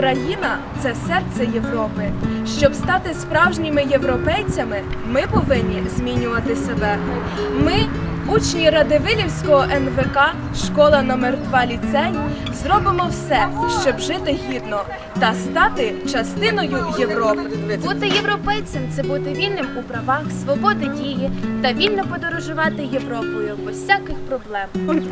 Україна це серце Європи. Щоб стати справжніми європейцями, ми повинні змінювати себе. Ми, учні Радивилівського НВК, школа номер 2 ліцей, зробимо все, щоб жити гідно та стати частиною Європи. Бути європейцем це бути вільним у правах, свободи дії та вільно подорожувати Європою без всяких проблем.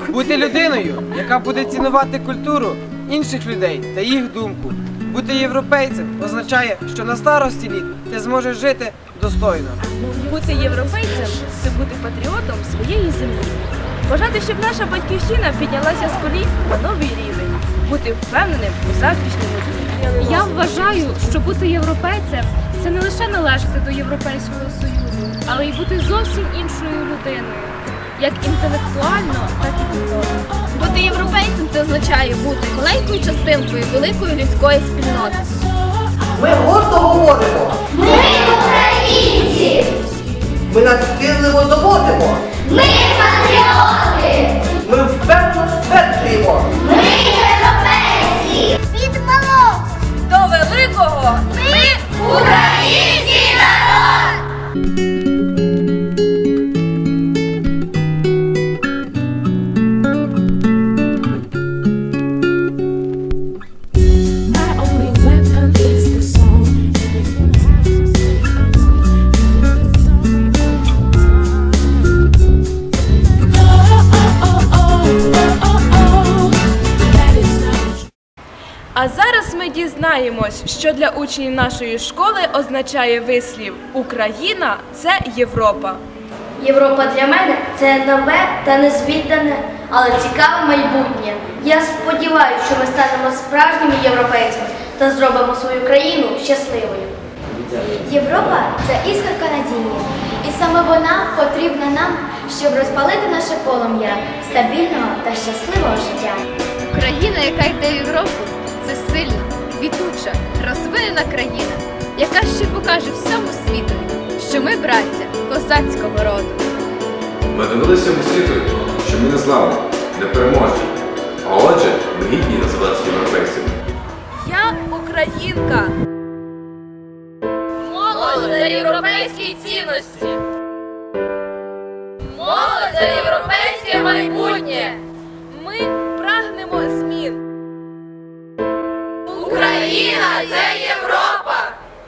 Бути людиною, яка буде цінувати культуру інших людей та їх думку. Бути європейцем означає, що на старості літ ти зможеш жити достойно. Бути європейцем це бути патріотом своєї землі. Бажати, щоб наша батьківщина піднялася з колін на новий рівень, бути впевненим у завтрашньому дні. Я вважаю, що бути європейцем це не лише належати до Європейського Союзу, але й бути зовсім іншою людиною, як інтелектуально, так і духовно. Означає бути маленькою частинкою великої людської спільноти. Ми гордо говоримо. Ми українці! Ми надстрілливо доводимо. Ми патріоти! Ми впевнено стверджуємо. Ми європейці! Від малого! До великого Ми український А зараз ми дізнаємось, що для учнів нашої школи означає вислів Україна це Європа. Європа для мене це нове та незвідане, але цікаве майбутнє. Я сподіваюся, що ми станемо справжніми європейцями та зробимо свою країну щасливою. Європа це іскорка надії, і саме вона потрібна нам, щоб розпалити наше полум'я стабільного та щасливого життя. Країна, яка йде в Європу, розвинена країна, яка ще покаже всьому світу, що ми браття козацького роду. Ми довели всьому світу, що ми не зламні, не переможні. А отже, ми гідні називатися європейцями. Я українка. Молодь за європейські цінності! Молодь за європейське майбутнє! Ми прагнемо змін. Україна це